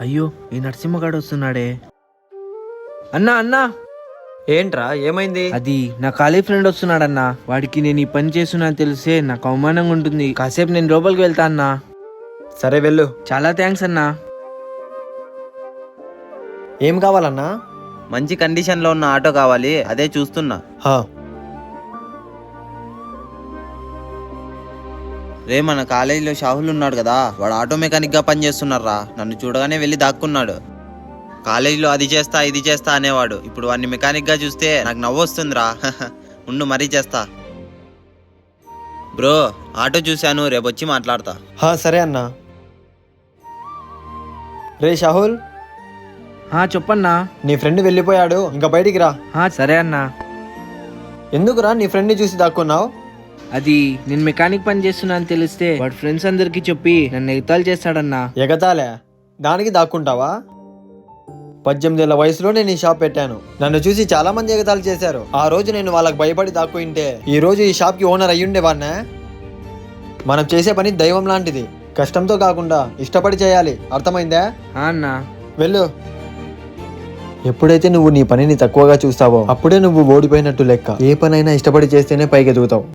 అయ్యో ఈ నరసింహగాడు వస్తున్నాడే. అన్నా అన్నా! ఏంట్రా ఏమైంది? అది నా కాలేజ్ ఫ్రెండ్ వస్తున్నాడన్నా. వాడికి నేను ఈ పని చేస్తున్నా తెలిసే నాకు అవమానంగా ఉంటుంది. కాసేపు నేను లోపలికి వెళ్తా అన్నా. సరే వెళ్ళు. చాలా థ్యాంక్స్ అన్నా. ఏం కావాలన్నా? మంచి కండిషన్లో ఉన్న ఆటో కావాలి అదే చూస్తున్నా. రే మన కాలేజీలో షాహుల్ ఉన్నాడు కదా వాడు ఆటో మెకానిక్గా పనిచేస్తున్నారా నన్ను చూడగానే వెళ్ళి దాక్కున్నాడు. కాలేజీలో అది చేస్తా ఇది చేస్తా అనేవాడు. ఇప్పుడు వాడిని మెకానిక్గా చూస్తే నాకు నవ్వు వస్తుందిరా. ఉండు మరీ చేస్తా. బ్రో ఆటో చూశాను రేపు వచ్చి మాట్లాడతా. హా, సరే అన్నా. రే షాహుల్. హా చెప్పన్నా. నీ ఫ్రెండ్ వెళ్ళిపోయాడు ఇంకా బయటికి రా. హా సరే అన్నా. ఎందుకురా నీ ఫ్రెండ్ని చూసి దాక్కున్నావు? అది నేను మెకానిక్ పని చేస్తున్నా అని తెలిస్తే వాడు ఫ్రెండ్స్ అందరికి చెప్పి నన్ను ఎగతాలు చేస్తాడన్నా. ఎగతాలే దానికి దాక్కుంటావా? పద్దెనిమిది ఏళ్ళ వయసులో నేను ఈ షాప్ పెట్టాను. నన్ను చూసి చాలా మంది ఎగతాలు చేశారు. ఆ రోజు నేను వాళ్ళకి భయపడి దాక్కుంటే ఈ రోజు ఈ షాప్కి ఓనర్ అయ్యుండేవాడినే? మనం చేసే పని దైవం లాంటిది. కష్టంతో కాకుండా ఇష్టపడి చేయాలి. అర్థమైందా? అన్నా. వెళ్ళు. ఎప్పుడైతే నువ్వు నీ పనిని తక్కువగా చూస్తావో అప్పుడే నువ్వు ఓడిపోయినట్టు లెక్క. ఏ పనైనా ఇష్టపడి చేస్తేనే పైకి ఎదుగుతావు